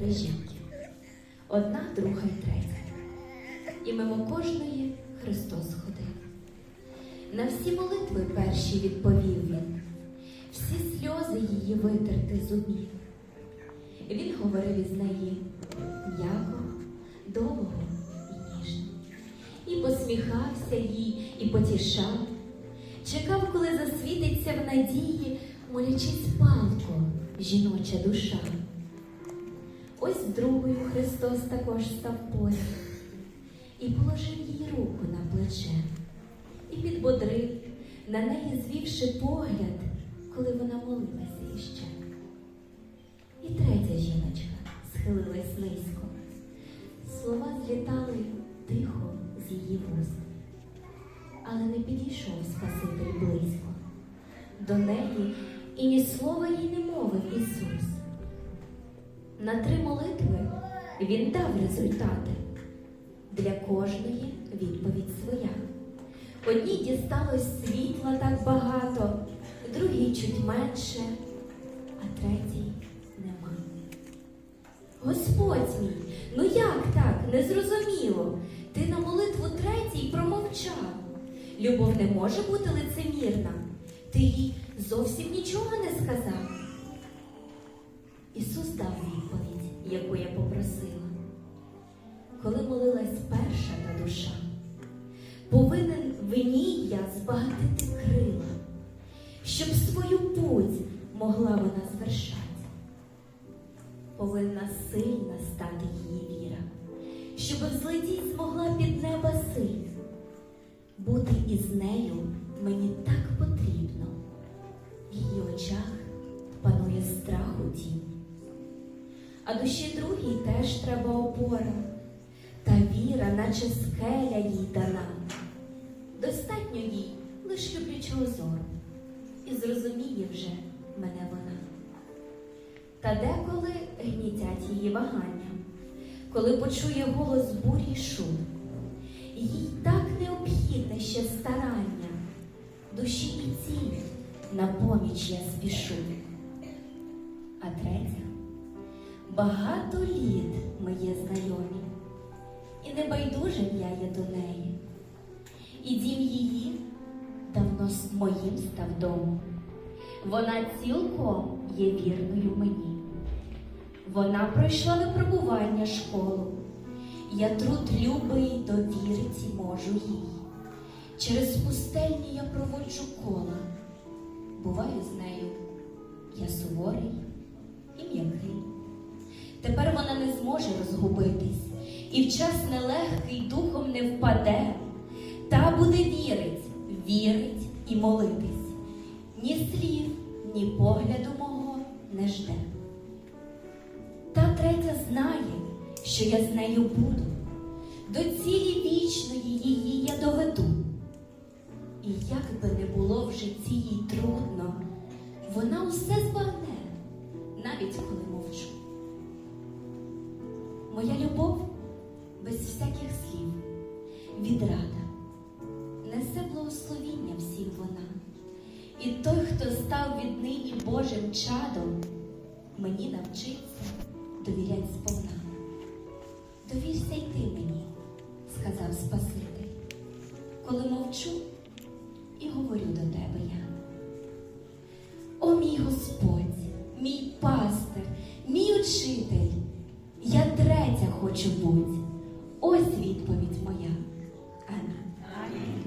три жінки. Одна, друга і третя. І мимо кожної Христос ходив. На всі молитви перші відповів він, всі сльози її витерти зумів. Він говорив із неї м'яко, довго і ніжно. І посміхався їй, і потішав, чекав, коли засвітиться в надії, молячись палко, жіноча душа. Ось другою Христос також став поряд і положив їй руку на плече, і підбодрив, на неї звівши погляд, коли вона молилася іще. І третя жіночка схилилась низько. Слова злітали тихо з її вуст. Але не підійшов Спаситель близько. До неї і ні слова їй не мовив Ісус. На три молитви Він дав результати. Для кожної відповідь своя. Одній дісталось світла так багато, другій чуть менше, а третій нема. Господь мій, ну як так? Незрозуміло. Ти на молитву третій промовчав. Любов не може бути лицемірна. Ти їй зовсім нічого не сказав. Ісус дав відповідь, яку я попросила. Коли молилась перша та душа, повинен в ній я збагатити крила, щоб свою путь могла вона звершати. Повинна сильна стати її віра, щоб взлетіть змогла під неба силь. Бути із нею мені так потрібно. В її очах А душі другій теж треба опора, та віра, наче скеля їй дана. Достатньо їй лиш люблячого зору, і зрозуміє вже мене вона. Та деколи гнітять її вагання, коли почує голос бурі шум. Їй так необхідне ще старання, душі і ціль на поміч я спішу. Багато літ ми є знайомі, і небайдужим я є до неї. І дім її давно моїм став домом. Вона цілком є вірною мені. Вона пройшла випробування школу. Я труд любий довірити можу їй. Через пустельні я проводжу кола. Буваю з нею я суворий. Тепер вона не зможе розгубитись, і в час нелегкий духом не впаде, та буде вірить, вірить і молитись. Ні слів, ні погляду мого не жде. Та третя знає, що я з нею буду, до цілі вічної її я доведу. І як би не було в житті їй трудно, вона усе збагне, навіть коли мовчу. Моя любов без всяких слів, відрада, несе благословіння всім вона. І той, хто став віднині Божим чадом, мені навчиться довірять сповна. Довірся й ти мені, сказав Спаситель, коли мовчу хочу бути. Ось відповідь моя. Амінь.